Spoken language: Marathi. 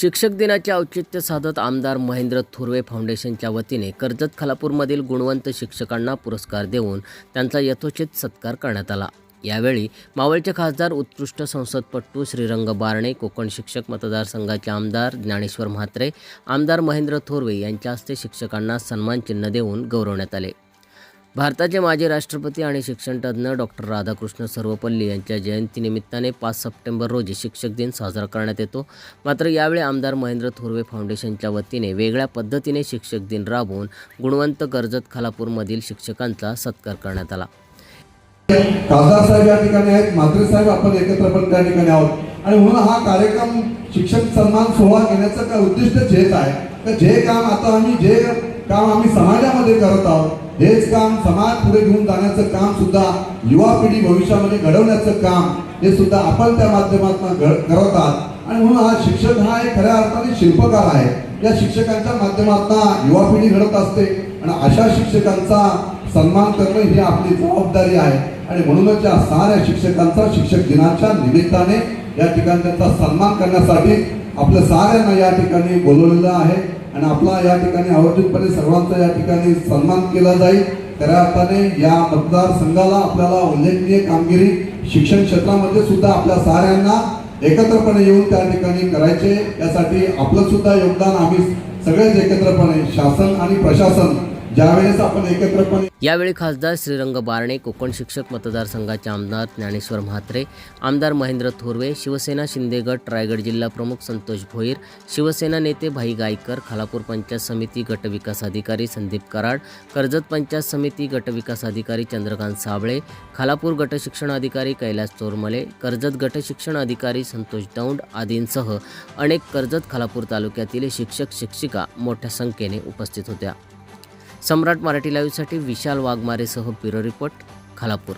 शिक्षक दिनाचे औचित्य साधत आमदार महेंद्र थोरवे फाउंडेशनच्या वतीने कर्जत खालापूरमधील गुणवंत शिक्षकांना पुरस्कार देऊन त्यांचा यथोचित सत्कार करण्यात आला. यावेळी मावळचे खासदार उत्कृष्ट संसदपटू श्रीरंग बारणे कोकण शिक्षक मतदारसंघाचे आमदार ज्ञानेश्वर म्हात्रे आमदार महेंद्र थोरवे यांच्या हस्ते शिक्षकांना सन्मानचिन्ह देऊन गौरवण्यात आले. भारताचे माजी राष्ट्रपती आणि शिक्षणतज्ज्ञ डॉक्टर राधाकृष्ण सर्वपल्ली यांच्या जयंतीनिमित्ताने पाच सप्टेंबर रोजी शिक्षक दिन साजरा करण्यात येतो. मात्र यावेळी आमदार महेंद्र थोरवे फाउंडेशनच्या वतीने वेगळ्या पद्धतीने शिक्षक दिन राबवून गुणवंत कर्जत खालापूरमधील शिक्षकांचा सत्कार करण्यात आला. खासदार साहेब या ठिकाणी आहेत साहेब आपण एकत्र पण त्या ठिकाणी आहोत. आणि म्हणून हा कार्यक्रम शिक्षक सन्मान सोहळा घेण्याचं काय उद्दिष्ट हेच आहे तर जे काम आता आम्ही जे काम आम्ही समाजामध्ये करत आहोत. हेच काम समाज पुढे घेऊन जाण्याचं काम सुद्धा युवा पिढी भविष्यामध्ये घडवण्याचं काम हे सुद्धा आपण त्या माध्यमातून घड- करत आहात. आणि म्हणून हा शिक्षक हा एक खऱ्या अर्थाने शिल्पकार आहे. या शिक्षकांच्या माध्यमातून युवा पिढी घडत असते. आणि अशा शिक्षकांचा सन्मान करणं ही आपली जबाबदारी आहे. आणि म्हणूनच या साऱ्या शिक्षकांचा शिक्षक दिनाच्या निमित्ताने या ठिकाणी त्यांचा सन्मान करण्यासाठी आपलं साऱ्यांना या ठिकाणी बोलवलेलं आहे आणि आपला या ठिकाणी आवर्जूनपणे सर्वांचा या ठिकाणी सन्मान केला जाईल. खऱ्या अर्थाने या मतदारसंघाला आपल्याला उल्लेखनीय कामगिरी शिक्षण क्षेत्रामध्ये सुद्धा आपल्या साऱ्यांना एकत्रपणे येऊन त्या ठिकाणी करायचे. यासाठी आपलं सुद्धा योगदान आम्ही सगळेच एकत्रपणे शासन आणि प्रशासन यावेळी खासदार श्रीरंग बारणे कोकण शिक्षक मतदारसंघाचे आमदार ज्ञानेश्वर म्हात्रे आमदार महेंद्र थोरवे शिवसेना शिंदेगड रायगड जिल्हा प्रमुख संतोष भोईर शिवसेना नेते भाई गायकर खालापूर पंचायत समिती गट विकास अधिकारी संदीप कराड कर्जत पंचायत समिती गट विकास अधिकारी चंद्रकांत साबळे खालापूर गट शिक्षण अधिकारी कैलास चोरमले कर्जत गट शिक्षण अधिकारी संतोष दौंड आदींसह अनेक कर्जत खालापूर तालुक्यातील शिक्षक शिक्षिका मोठ्या संख्येने उपस्थित होत्या. सम्राट मराठी लाईव्हसाठी विशाल वाघमारेसह ब्युरो रिपोर्ट खालापूर.